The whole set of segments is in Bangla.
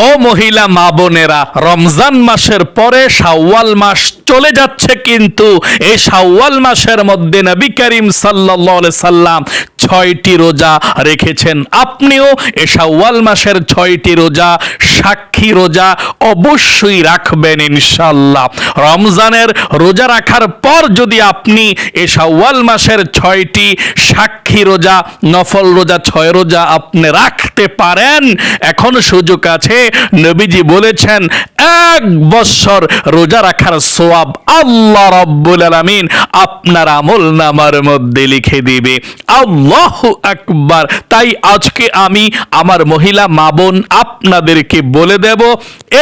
ও মহিলা, মা বোনেরা, রমজান মাসের পরে শাওয়াল মাস চলে যাচ্ছে কিন্তু এই শাওয়াল মাসের মধ্যে নবী করিম আলাইহি সাল্লাম ছয়টি রোজা রেখেছেন। আপনিও এ শাওয়াল মাসের ছয়টি রোজা, সাক্ষী রোজা অবশ্যই রাখবেন ইনশাল্লাহ রমজানের রোজা রাখার পর যদি আপনি এ শাওয়াল মাসের ছয়টি, সাক্ষী রোজা, নফল রোজা, ছয় রোজা আপনি রাখতে পারেন, এখন সুযোগ আছে। নবীজি বলেছেন, এক বছর রোজা রাখার সোয়াব আল্লাহ রব্বুল আলামিন আপনার আমল নামার মধ্যে লিখে দিবে। আল্লাহ আকবার। তাই আজকে আমি আমার মহিলা মা বোন আপনাদেরকে বলে দেব,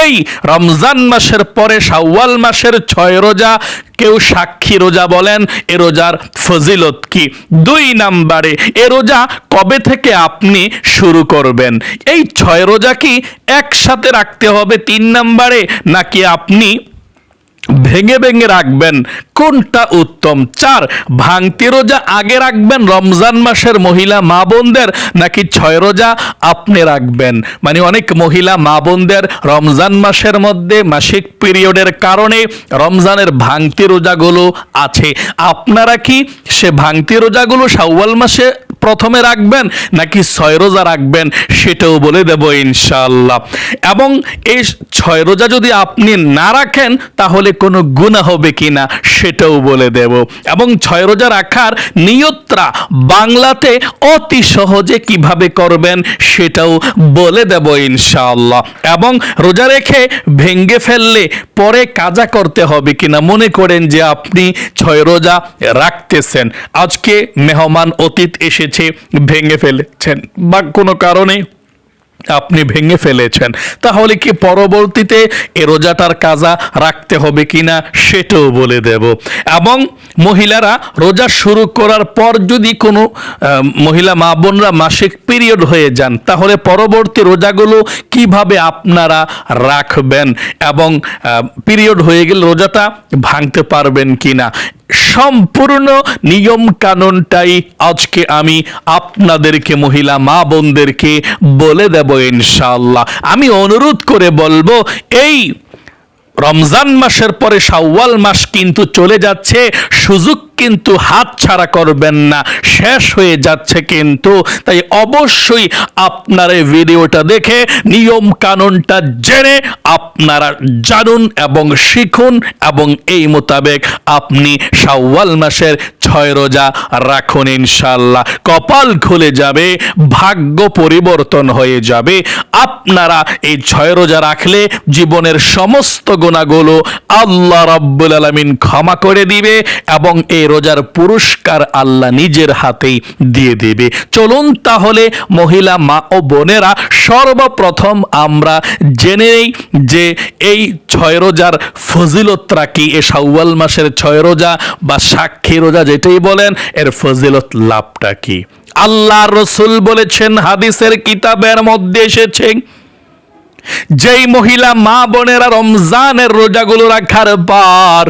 এই রমজান মাসের পরে শাওয়াল মাসের ছয় রোজা কেউ সাক্ষী রোজা বলেন, এ রোজার ফজিলত কি? দুই নাম্বারে, এ রোজা কবে থেকে আপনি শুরু করবেন? এই ছয় রোজা কি একসাথে রাখতে হবে তিন নাম্বারে, নাকি আপনি ভেঙে ভেঙে রাখবেন। কোনটা উত্তম? চার, ভাঙতি রোজা আগে রাখবেন, রমজান মাসের মহিলা মা বোনদের, নাকি ছয় রোজা আপনি রাখবেন? মানে অনেক মহিলা মা বোনদের রমজান মাসের মধ্যে মাসিক পিরিয়ডের কারণে রমজানের ভাঙতি রোজাগুলো আছে। আপনারা কি সে ভাঙতি রোজাগুলো শাওয়াল মাসে প্রথমে রাখবেন নাকি ছয় রোজা রাখবেন সেটাও বলে দেব ইনশাআল্লাহ। এবং এই ছয় রোজা যদি আপনি না রাখেন তাহলে কোনো গুণা হবে কিনা সেটাও বলে দেব। এবং ছয় রোজা রাখার নিয়ত্রা বাংলাতে অতি সহজে কীভাবে করবেন সেটাও বলে দেব ইনশাআল্লাহ। এবং রোজা রেখে ভেঙ্গে ফেললে পরে কাজা করতে হবে কিনা মনে করেন যে আপনি ছয় রোজা রাখতেছেন। আজকে মেহমান অতীত এসেছে। ভেঙে ফেলেছেন বা কোনো কারণে আপনি ভেঙে ফেলেছেন, তাহলে কি পরবর্তীতে এ রোজাটার কাজা রাখতে হবে কিনা সেটাও বলে দেব। এবং মহিলারা রোজা শুরু করার পর যদি কোনো মহিলা মা বোনরা মাসিক পিরিয়ড হয়ে যান, তাহলে পরবর্তী রোজাগুলো কীভাবে আপনারা রাখবেন এবং পিরিয়ড হয়ে গেলে রোজাটা ভাঙতে পারবেন কিনা? সম্পূর্ণ নিয়ম কানুনটাই আজকে আমি আপনাদেরকে, মহিলা মা বোনদেরকে বলে দেব ইনশাআল্লাহ। আমি অনুরোধ করে বলব, এই রমজান মাসের পরে শাওয়াল মাস কিন্তু চলে যাচ্ছে, সুযোগ কিন্তু হাত ছাড়া করবেন না, শেষ হয়ে যাচ্ছে কিন্তু। তাই অবশ্যই আপনার এই ভিডিওটা দেখে, নিয়ম কানুনটা জেনে আপনারা জানুন এবং শিখুন এবং এই মোতাবেক আপনি শাওয়াল মাসের ছয় রোজা রাখুন ইনশাল্লাহ কপাল খুলে যাবে, ভাগ্য পরিবর্তন হয়ে যাবে। আপনারা এই ছয় রোজা রাখলে জীবনের সমস্ত গুণাগুলো আল্লাহ রাব্বুল আলামিন ক্ষমা করে দিবে এবং এই রোজার পুরস্কার আল্লাহ নিজের হাতেই দিয়ে দেবে। চলুন তাহলে মহিলা মা ও বোনেরা সর্বপ্রথম আমরা জেনে যে এই ছয় রোজার ফজিলতরা কি। এ শাওয়াল মাসের ছয় রোজা বা সাক্ষী রোজা যেটাই বলেন, এর ফজিলত লাভটা কি? আল্লাহ রসুল বলেছেন, হাদিসের কিতাবের মধ্যে এসেছে যেই মহিলা মা বোনেরা রমজানের রোজাগুলো রাখার পর,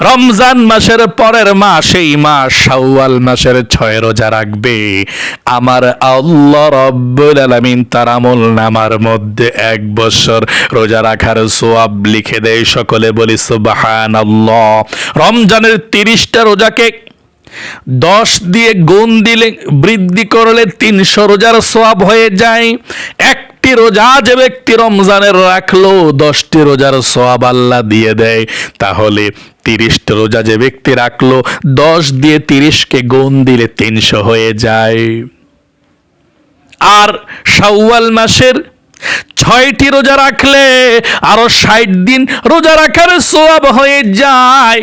রমজান মাসের পরের মাস, এই মাস শাওয়াল মাসের ছয় রোজা রাখবে। আমার আল্লাহ রব্বুল আলামিন তার আমল নামার মধ্যে এক বছর রোজা রাখার সোয়াব লিখে দেয়। সকলে বলি, সুবহানাল্লাহ। রমজানের তিরিশটা রোজাকে দশ দিয়ে গুণ দিলে, বৃদ্ধি করলে তিনশো রোজার সোয়াব হয়ে যায়। একটি রোজা যে ব্যক্তি রমজানের রাখল, দশটি রোজার সোয়াব আল্লাহ দিয়ে দেয়। তাহলে তিরিশটা রোজা যে ব্যক্তি রাখল, দশ দিয়ে তিরিশকে গুণ দিলে তিনশো হয়ে যায়। আর শাওয়াল মাসের ছয়টি রোজা রাখলে, আরও ষাট দিন রোজা রাখার সোয়াব হয়ে যায়।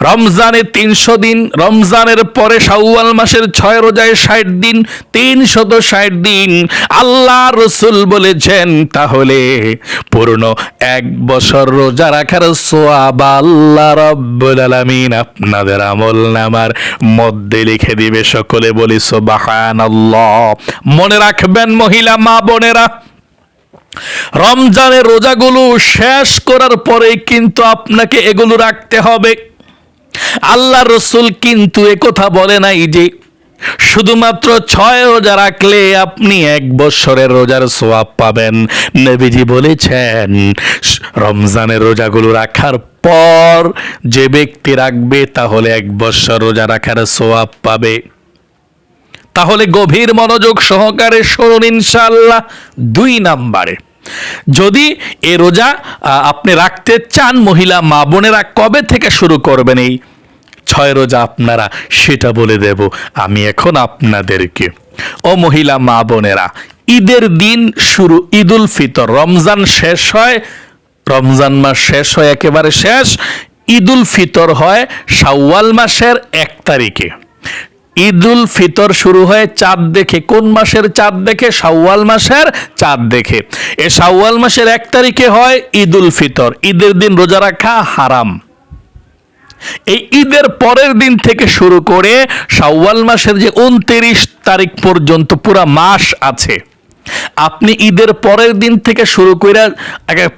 রমজানে তিনশো দিন, রমজানের পরে শাওয়াল মাসের ছয় রোজায় ষাট দিন, তিনশত ষাট দিন। আল্লাহ রসুল বলেছেন, তাহলে পূর্ণ এক বছর রোজা রাখার সোয়াব আল্লাহ রব্বুল আলামিন আপনাদের আমল নামার মধ্যে লিখে দিবে। সকলে বলি, সুবহানাল্লাহ। মনে রাখবেন মহিলা, মা বোনেরা, রমজানের রোজাগুলো শেষ করার পরে কিন্তু আপনাকে এগুলো রাখতে হবে। আল্লাহ রসুল কিন্তু কথা বলে নাই যে শুধুমাত্র ছয় রোজা রাখলে আপনি এক বছরের রোজার সোয়াব পাবেন। নবীজি বলেছেন, রমজানের রোজাগুলো রাখার পর যে ব্যক্তি রাখবে তাহলে এক বছর রোজা রাখার সোয়াব পাবে। তাহলে গভীর মনোযোগ সহকারে শুনুন ইনশাল্লাহ দুই নাম্বারে। যদি এ রোজা আপনি রাখতে চান মহিলা, মা বোনেরা কবে থেকে শুরু করবেন এই ছয় রোজা আপনারা? সেটা বলে দেব, আমি এখন আপনাদেরকে। ও মহিলা, মা বোনেরা, ঈদের দিন শুরু, ঈদুল ফিতর, রমজান শেষ হয়, রমজান মাস শেষ হয়, একেবারে শেষ, ঈদুল ফিতর হয় শাওয়াল মাসের এক তারিখে। ঈদুল ফিতর শুরু হয় চাঁদ দেখে। কোন মাসের চাঁদ দেখে? শাওয়াল মাসের চাঁদ দেখে। এ শাওয়াল মাসের এক তারিখে হয় ঈদুল ফিতর। ঈদের দিন রোজা রাখা হারাম। এই ঈদের পরের দিন থেকে শুরু করে শাওয়াল মাসের যে উনত্রিশ তারিখ পর্যন্ত পুরা মাস আছে। আপনি ঈদের পরের দিন থেকে শুরু করে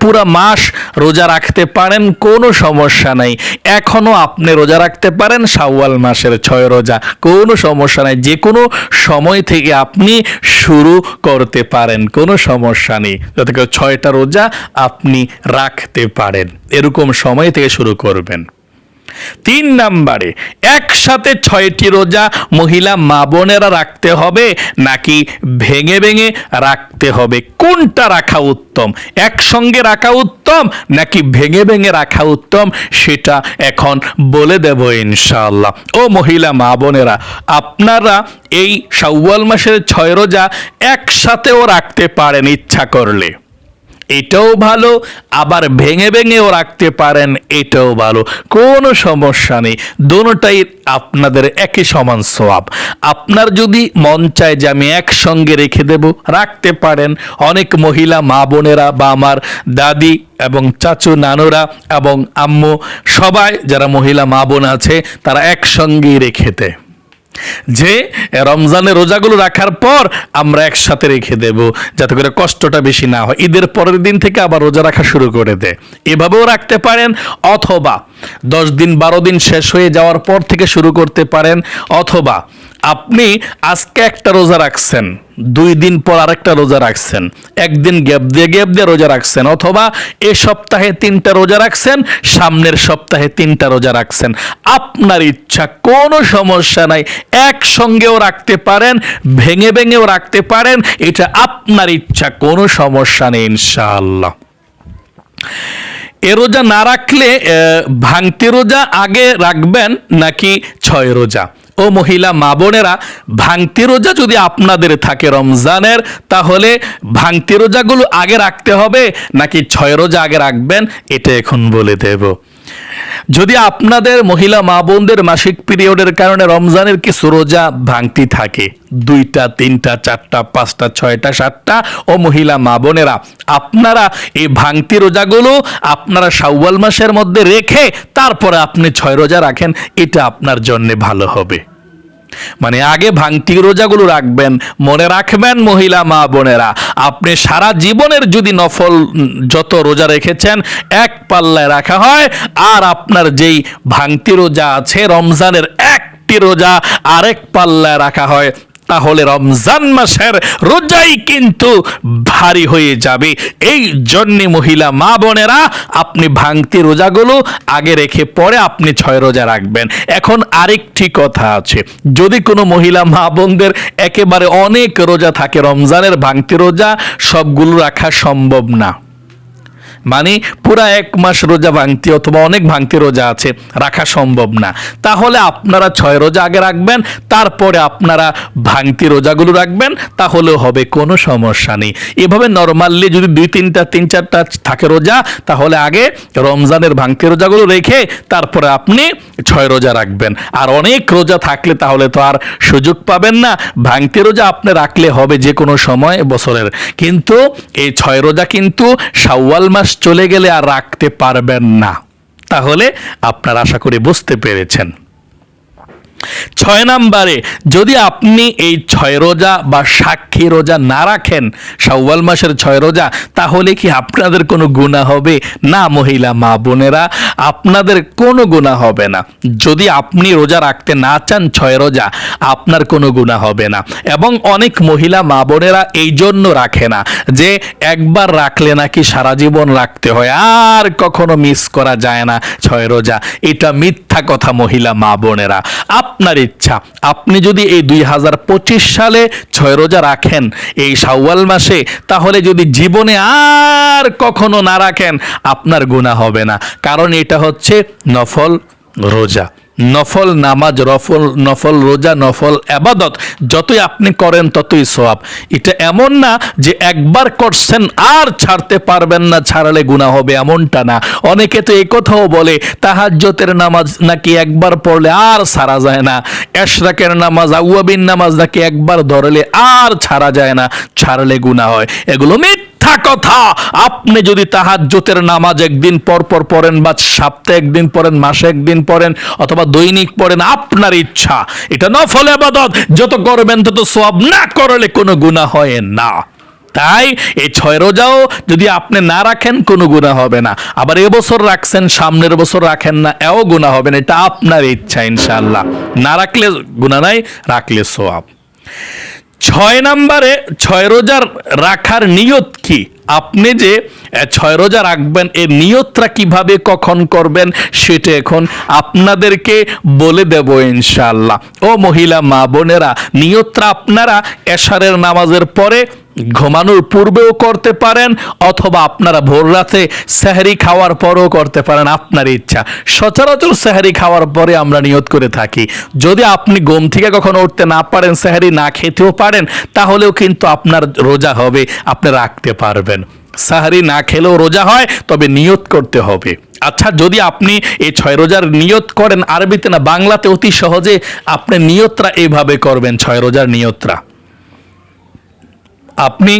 পুরা মাস রোজা রাখতে পারেন, কোনো সমস্যা নাই। এখনও আপনি রোজা রাখতে পারেন, শাওয়াল মাসের ছয় রোজা, কোনো সমস্যা নাই। যে কোনো সময় থেকে আপনি শুরু করতে পারেন, কোনো সমস্যা নেই। যাতে ছয়টা রোজা আপনি রাখতে পারেন। এরকম সময় থেকে শুরু করবেন। তিন নাম্বারে, একসাথে ছয়টি রোজা মহিলা মা বোনেরা রাখতে হবে নাকি ভেঙে ভেঙে রাখতে হবে? কোনটা রাখা উত্তম? একসঙ্গে রাখা উত্তম নাকি ভেঙে ভেঙে রাখা উত্তম? সেটা এখন বলে দেব ইনশাআল্লাহ। ও মহিলা মা বোনেরা, আপনারা এই শাওয়াল মাসের ছয় রোজা একসাথেও রাখতে পারেন ইচ্ছা করলে। এটাও ভালো, আবার ভেঙে ভেঙেও রাখতে পারেন, এটাও ভালো। কোনো সমস্যা নেই দোনোটাই আপনাদের একই সমান সোয়াব আপনার যদি মন চায় যে আমি একসঙ্গে রেখে দেব, রাখতে পারেন। অনেক মহিলা মা বোনেরা বা আমার দাদি এবং চাচু নানুরা এবং আম্মু সবাই যারা মহিলা মা বোন আছে, তারা একসঙ্গেই রেখে দেয়। যে রমজানের রোজাগুলো রাখার পর আমরা একসাথে রেখে দেব, যাতে করে কষ্টটা বেশি না হয়। ঈদের পরের দিন থেকে আবার রোজা রাখা শুরু করে দেয় এভাবেও রাখতে পারেন, অথবা দশ দিন, বারো দিন শেষ হয়ে যাওয়ার পর থেকে শুরু করতে পারেন, অথবা আপনি আজকে একটা রোজা রাখছেন, দুই দিন পর আরেকটা রোজা রাখছেন, একদিন গ্যাপ দিয়ে গ্যাপ দিয়ে রোজা রাখছেন, অথবা এ সপ্তাহে তিনটা রোজা রাখছেন, সামনের সপ্তাহে তিনটা রোজা রাখছেন। আপনার ইচ্ছা, কোনো সমস্যা নাই, একসঙ্গেও রাখতে পারেন, ভেঙে ভেঙেও রাখতে পারেন, এটা আপনার ইচ্ছা, কোনো সমস্যা নেই ইনশাআল্লাহ। এ রোজা না রাখলে ভাঙতি রোজা আগে রাখবেন নাকি ছয় রোজা? ও মহিলা, মা বোনেরা, ভাঙতি রোজা যদি আপনাদের থাকে রমজানের, তাহলে ভাঙতি রোজাগুলো আগে রাখতে হবে, নাকি ছয় রোজা আগে রাখবেন, এটা এখন বলে দেব। যদি আপনাদের মহিলা মা বোনদের মাসিক পিরিয়ডের কারণে রমজানের কিছু রোজা ভাঙতি থাকে, দুইটা, তিনটা, চারটা, পাঁচটা, ছয়টা, সাতটা, ও মহিলা মা বোনেরা, আপনারা এই ভাঙতি রোজাগুলো আপনারা শাওয়াল মাসের মধ্যে রেখে তারপরে আপনি ছয় রোজা রাখেন, এটা আপনার জন্যে ভালো হবে। মানে আগে ভাঙতি রোজাগুলো রাখবেন, মনে রাখবেন মহিলা মা বোনেরা, আপনি সারা জীবনের যদি নফল যত রোজা রেখেছেন, এক পাল্লায় রাখা হয়, আর আপনার যেই ভাঙতি রোজা আছে, রমজানের একটি রোজা আরেক পাল্লায় রাখা হয়। তাহলে রমজান মাসের রোজাই কিন্তু ভারী হয়ে যাবে। এই জন্যে মহিলা মা বোনেরা, আপনি ভাঙতি রোজাগুলো আগে রেখে পরে আপনি ছয় রোজা রাখবেন। এখন আরেকটি কথা আছে, যদি কোনো মহিলা মা বোনদের একেবারে অনেক রোজা থাকে, রমজানের ভাঙতি রোজা সবগুলো রাখা সম্ভব না। মানে পুরা এক মাস রোজা ভাঙতি অথবা অনেক ভাঙতি রোজা আছে, রাখা সম্ভব না। তাহলে আপনারা ছয় রোজা আগে রাখবেন, তারপরে আপনারা ভাঙতি রোজাগুলো রাখবেন, তাহলেও হবে, কোনো সমস্যা নেই। এভাবে নর্মালি যদি দুই তিনটা, তিন চারটা থাকে রোজা, তাহলে আগে রমজানের ভাঙতি রোজাগুলো রেখে তারপরে আপনি ছয় রোজা রাখবেন। আর অনেক রোজা থাকলে তাহলে তো আর সুযোগ পাবেন না। ভাঙতি রোজা আপনি রাখলে হবে যে কোনো সময় বছরের। কিন্তু এই ছয় রোজা কিন্তু শাওয়াল মাস চলে গেলে আর রাখতে পারবেন না। তাহলে আপনারা আশা করি বুঝতে পেরেছেন। ছয় নাম্বারে, যদি আপনি এই ছয় রোজা বা সাক্ষী রোজা না রাখেন, শাওয়াল মাসের ছয় রোজা, তাহলে কি আপনাদের কোনো গুণা হবে? না মহিলা, মা বোনেরা, আপনাদের কোনো গুণা হবে না। যদি আপনি রোজা রাখতে না চান ছয় রোজা, আপনার কোনো গুণা হবে না। এবং অনেক মহিলা, মা বোনেরা এই জন্য রাখে না যে, একবার রাখলে নাকি সারা জীবন রাখতে হয়। আর কখনো মিস করা যায় না ছয় রোজা। এটা মিথ্যা কথা মহিলা, মা বোনেরা। আপনার ইচ্ছা। আপনি যদি এই দুই হাজার পঁচিশ সালে ছয় রোজা রাখেন এই শাওয়াল মাসে, তাহলে যদি জীবনে আর কখনো না রাখেন, আপনার গুণা হবে না। কারণ এটা হচ্ছে নফল রোজা। নফল নামাজ, রফল, নফল রোজা, নফল আবাদত, যতই আপনি করেন ততই সোয়াব এটা এমন না যে একবার করছেন আর ছাড়তে পারবেন না, ছাড়লে গুণা হবে এমনটা না। অনেকে তো এই কথাও বলে, তাহাজ্জতের নামাজ নাকি একবার পড়লে আর ছাড়া যায় না। এশরাকের নামাজ, আউয়াবিন নামাজ নাকি একবার ধরলে আর ছাড়া যায় না, ছাড়লে গুণা হয়। এগুলো মিথ্যা। কথা। আপনি যদি তাহাজ্জতের নামাজ একদিন পর পর পড়েন বা সপ্তাহে একদিন পড়েন, মাসে একদিন পড়েন অথবা দৈনিক পড়েন, আপনার ইচ্ছা। এটা নফল আবাদত। যত করবেন তত সব না করলে কোনো গুণা হয় না। তাই এই ছয় রোজাও যদি আপনি না রাখেন, কোনো গুণা হবে না। আবার এবছর রাখছেন, সামনের বছর রাখেন না, এও গুণা হবে না। এটা আপনার ইচ্ছা ইনশাল্লাহ না রাখলে গুণা নাই, রাখলে সোয়াব ছয় নাম্বারে ছয় রোজার রাখার নিয়ত কি? আপনি যে ছয় রোজা রাখবেন এ নিয়তটা কীভাবে কখন করবেন সেটা এখন আপনাদেরকে বলে দেব ইনশাআল্লাহ। ও মহিলা, মা বোনেরা, নিয়তটা আপনারা এশারের নামাজের পরে ঘুমানোর পূর্বেও করতে পারেন অথবা আপনারা ভোর রাতে সেহারি খাওয়ার পরেও করতে পারেন, আপনার ইচ্ছা। সচরাচর সেহারি খাওয়ার পরে আমরা নিয়ত করে থাকি। যদি আপনি ঘুম থেকে কখনো উঠতে না পারেন, সেহারি না খেতেও পারেন, তাহলেও কিন্তু আপনার রোজা হবে, আপনি রাখতে পারবেন। সাহারি না খেলেও রোজা হয়, তবে নিয়ত করতে হবে। আচ্ছা যদি আপনি এই ছয় রোজার নিয়ত করেন, আরবিতে না বাংলাতে অতি সহজে আপনি নিয়তরা এইভাবে করবেন, ছয় রোজার নিয়তরা। আপনি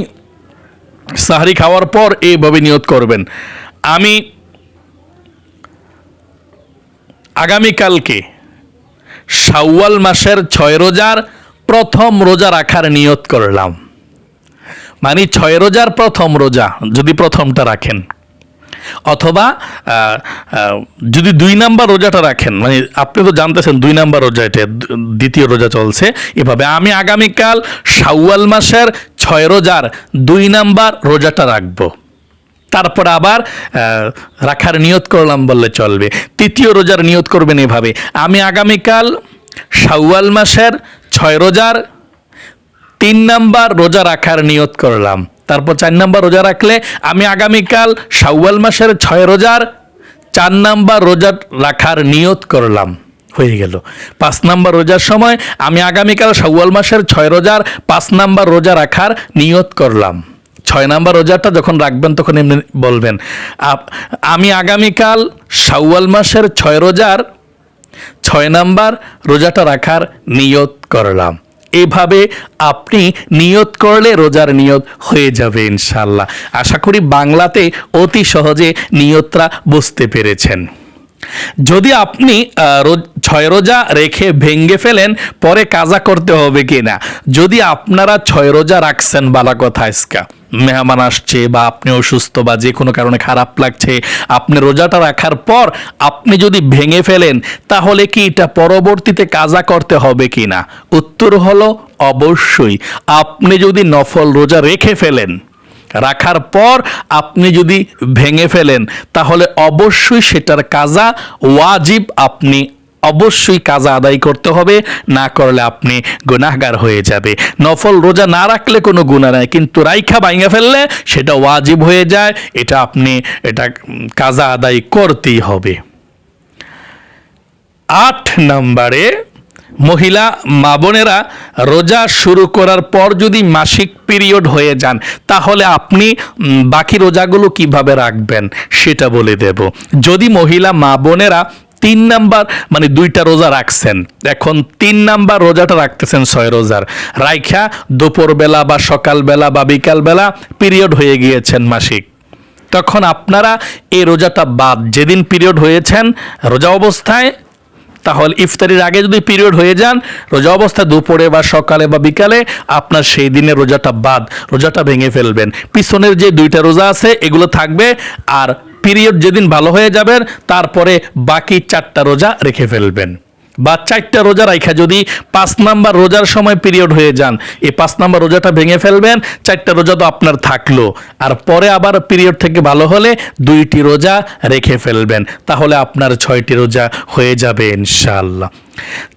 সাহারি খাওয়ার পর এইভাবে নিয়ত করবেন। আমি আগামীকালকে শাওয়াল মাসের ছয় রোজার প্রথম রোজা রাখার নিয়ত করলাম। মানে ছয় রোজার প্রথম রোজা যদি প্রথমটা রাখেন। অথবা যদি দুই নাম্বার রোজাটা রাখেন মানে আপনি তো জানতেছেন দুই নাম্বার রোজা এটা, দ্বিতীয় রোজা চলছে। এভাবে আমি আগামীকাল শাওয়াল মাসের ছয় রোজার দুই নাম্বার রোজাটা রাখব। তারপর আবার রাখার নিয়ত করলাম বললে চলবে। তৃতীয় রোজার নিয়ত করবেন এভাবে। আমি আগামীকাল শাওয়াল মাসের ছয় রোজার তিন নাম্বার রোজা রাখার নিয়ত করলাম। তারপর চার নাম্বার রোজা রাখলে আমি আগামীকাল শাওয়াল মাসের ছয় রোজার চার নাম্বার রোজা রাখার নিয়ত করলাম। হয়ে গেল। পাঁচ নাম্বার রোজার সময় আমি আগামীকাল শাওয়াল মাসের ছয় রোজার পাঁচ নাম্বার রোজা রাখার নিয়ত করলাম। ছয় নাম্বার রোজাটা যখন রাখবেন তখন এমনি বলবেন আমি আগামীকাল শাওয়াল মাসের ছয় রোজার ছয় নাম্বার রোজাটা রাখার নিয়ত করলাম। এভাবে আপনি নিয়ত করলে রোজার নিয়ত হয়ে যাবে ইনশাল্লাহ আশা করি বাংলাতে অতি সহজে নিয়তরা বুঝতে পেরেছেন। যদি আপনি ছয় রোজা রেখে ভেঙ্গে ফেলেন, পরে কাজা করতে হবে কিনা? যদি আপনারা ছয় রোজা রাখছেন, বালা কথা আজকা। মেহমান আসছে বা আপনি অসুস্থ বা যে কোনো কারণে খারাপ লাগছে, আপনি রোজাটা রাখার পর আপনি যদি ভেঙে ফেলেন, তাহলে কি এটা পরবর্তীতে কাজা করতে হবে কি না উত্তর হলো, অবশ্যই। আপনি যদি নফল রোজা রেখে ফেলেন রাখার পর আপনি যদি ভেঙে ফেলেন, তাহলে অবশ্যই সেটার কাজা ওয়াজিব আপনি অবশ্যই কাজা আদায় করতে হবে, না করলে আপনি গুনাহগার হয়ে যাবে। নফল রোজা না রাখলে কোনো গুণা নাই, কিন্তু রাইখা ভাঙে ফেললে সেটা ওয়াজিব হয়ে যায়, এটা আপনি, এটা কাজা আদায় করতেই হবে। আট নম্বরে মহিলা, মা বোনেরা রোজা শুরু করার পর যদি মাসিক পিরিয়ড হয়ে যান, তাহলে আপনি বাকি রোজাগুলো কীভাবে রাখবেন সেটা বলে দেব। যদি মহিলা, মা বোনেরা তিন নাম্বার মানে দুইটা রোজা রাখছেন, এখন তিন নাম্বার রোজাটা রাখতেছেন ছয় রোজার। রাইখা, দুপুরবেলা বা সকালবেলা বা বিকালবেলা পিরিয়ড হয়ে গিয়েছেন মাসিক। তখন আপনারা এই রোজাটা বাদ, যেদিন পিরিয়ড হয়েছেন, রোজা অবস্থায় তাহলে ইফতারির আগে যদি পিরিয়ড হয়ে যান, রোজা অবস্থা দুপুরে বা সকালে বা বিকালে, আপনার সেই দিনে রোজাটা বাদ, রোজাটা ভেঙে ফেলবেন। পিছনের যে দুইটা রোজা আছে, এগুলো থাকবে, আর পিরিয়ড যেদিন ভালো হয়ে যাবেন, তারপরে বাকি চারটা রোজা রেখে ফেলবেন। বা চারটা রোজা রাইখা যদি পাঁচ নাম্বার রোজার সময় পিরিয়ড হয়ে যান, এই পাঁচ নাম্বার রোজাটা ভেঙে ফেলবেন, চারটা রোজা তো আপনার থাকল। আর পরে আবার পিরিয়ড থেকে ভালো হলে দুইটি রোজা রেখে ফেলবেন। তাহলে আপনার ছয়টি রোজা হয়ে যাবে ইনশাআল্লাহ।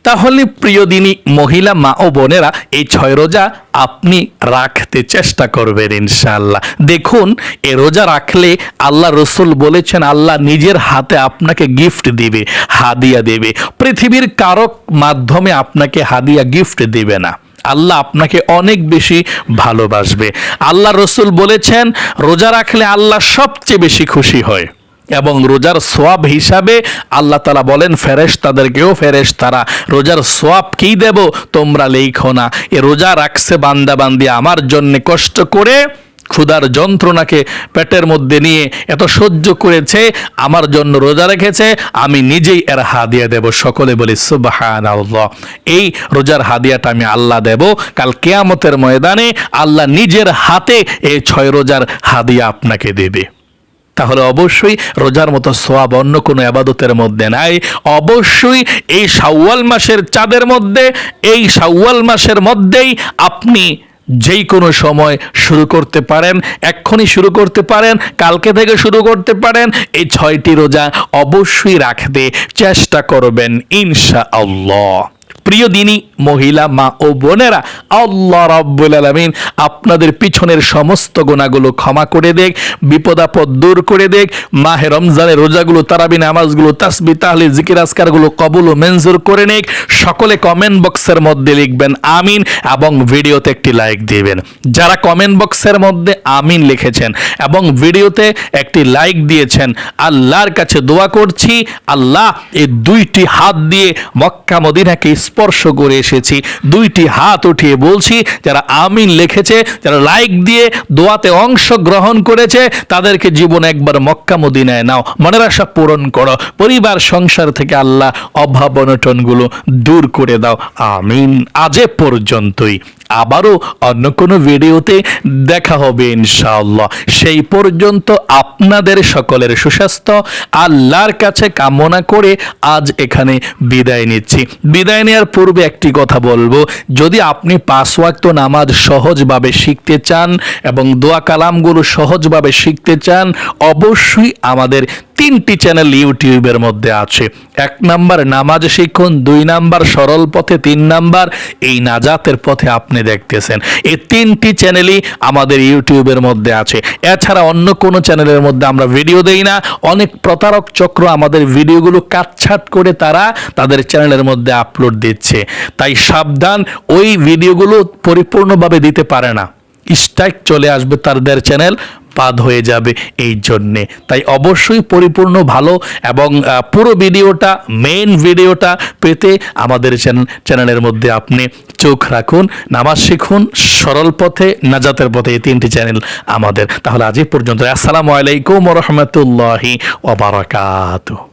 তাহলে প্রিয় দিনী মহিলা, মা ও বোনেরা, এই ছয় রোজা আপনি রাখতে চেষ্টা করবেন ইনশাআল্লাহ। দেখুন, এ রোজা রাখলে আল্লাহ রসুল বলেছেন, আল্লাহ নিজের হাতে আপনাকে গিফট দিবে, হাদিয়া দেবে। পৃথিবীর কারক মাধ্যমে আপনাকে হাদিয়া গিফট দেবে না। আল্লাহ আপনাকে অনেক বেশি ভালোবাসবে। আল্লাহ রসুল বলেছেন, রোজা রাখলে আল্লাহ সবচেয়ে বেশি খুশি হয়। এবং রোজার সোয়াব হিসাবে আল্লাহ তালা বলেন ফেরেশ তাদেরকেও ফেরেশ তারা রোজার সোয়াব কি দেব? তোমরা লেখো না। এ রোজা রাখছে বান্দা বান্দি আমার জন্য কষ্ট করে, ক্ষুধার যন্ত্রণাকে পেটের মধ্যে নিয়ে এত সহ্য করেছে, আমার জন্য রোজা রেখেছে, আমি নিজেই এর হাদিয়া দেব। সকলে বলি সুবাহান এই রোজার হাদিয়াটা আমি আল্লাহ দেব। কাল কেয়ামতের ময়দানে আল্লাহ নিজের হাতে এই ছয় রোজার হাদিয়া আপনাকে দেবে। তাহলে অবশ্যই রোজার মতো সোয়াব অন্য কোনো আবাদতের মধ্যে নাই। অবশ্যই এই শাওয়াল মাসের চাঁদের মধ্যে, এই শাওয়াল মাসের মধ্যেই আপনি যেই কোনো সময় শুরু করতে পারেন, এক্ষুনি শুরু করতে পারেন, কালকে থেকে শুরু করতে পারেন, এই ছয়টি রোজা অবশ্যই রাখতে চেষ্টা করবেন ইনশা আল্লাহ প্রিয় দিনী, মহিলা, মা ও বোনেরা, আল্লাহ রাব্বুল আলামিন আপনাদের পিছনের সমস্ত গোনাগুলো ক্ষমা করে দেখ বিপদ আপদ দূর করে দেখ মাহে রমজানের রোজাগুলো, তারাবি নামাজগুলো, তাসবি তাহলে জিকির আসকারগুলো কবুল ও মেনজুর করে নেক। সকলে কমেন্ট বক্সের মধ্যে লিখবেন আমিন এবং ভিডিওতে একটি লাইক দিবেন। যারা কমেন্ট বক্সের মধ্যে আমিন লিখেছেন এবং ভিডিওতে একটি লাইক দিয়েছেন, আল্লাহর কাছে দোয়া করছি, আল্লাহ এই দুইটি হাত দিয়ে মক্কা মদিনাকে স্পর্শ করে এসেছি। দুইটি হাত উঠিয়ে বলছি, যারা আমিন লিখেছে, যারা লাইক দিয়ে দোয়াতে অংশ গ্রহণ করেছে, তাদেরকে জীবন একবার মক্কা মদিনায় নাও। মনের আশা পূরণ করো। পরিবার, সংসার থেকে আল্লাহ অভাব অনটনগুলো দূর করে দাও। আমিন। আজে পর্যন্তই। আবারও অন্য কোনো ভিডিওতে দেখা হবে ইনশাআল্লাহ। সেই পর্যন্ত আপনাদের সকলের সুস্বাস্থ্য, আল্লাহর কাছে কামনা করে আজ এখানে বিদায় নিচ্ছি। বিদায় নেওয়ার পূর্বে একটি কথা বলব, যদি আপনি পাঁচ ওয়াক্ত নামাজ সহজভাবে শিখতে চান এবং দোয়া কালামগুলো সহজভাবে শিখতে চান, অবশ্যই আমাদের তিনটি চ্যানেল ইউটিউবের মধ্যে আছে। এক নাম্বার নামাজ শিখুন, দুই নাম্বার সরল পথে, তিন নাম্বার এই নাজাতের পথে আপনি দেখতেছেন। এই তিনটি চ্যানেলই আমাদের ইউটিউবের মধ্যে আছে। এছাড়া অন্য কোনো চ্যানেলের মধ্যে আমরা ভিডিও দেই না। অনেক প্রতারক চক্র আমাদের ভিডিওগুলো কাটছাট করে তারা তাদের চ্যানেলের মধ্যে আপলোড দিচ্ছে। তাই সাবধান, ওই ভিডিওগুলো পরিপূর্ণভাবে দিতে পারে না। স্ট্রাইক চলে আসবে তাদের চ্যানেল বাদ হয়ে যাবে এই জন্যে। তাই অবশ্যই পরিপূর্ণ ভালো এবং পুরো ভিডিওটা মেন ভিডিওটা পেতে আমাদের চ্যানেল চ্যানেলের মধ্যে আপনি চোখ রাখুন, নামাজ শিখুন, সরল পথে, নাজাতের পথে এই তিনটি চ্যানেল আমাদের। তাহলে আজ পর্যন্ত আসসালামু আলাইকুম রহমতুল্লাহি ওবরাকাতুহ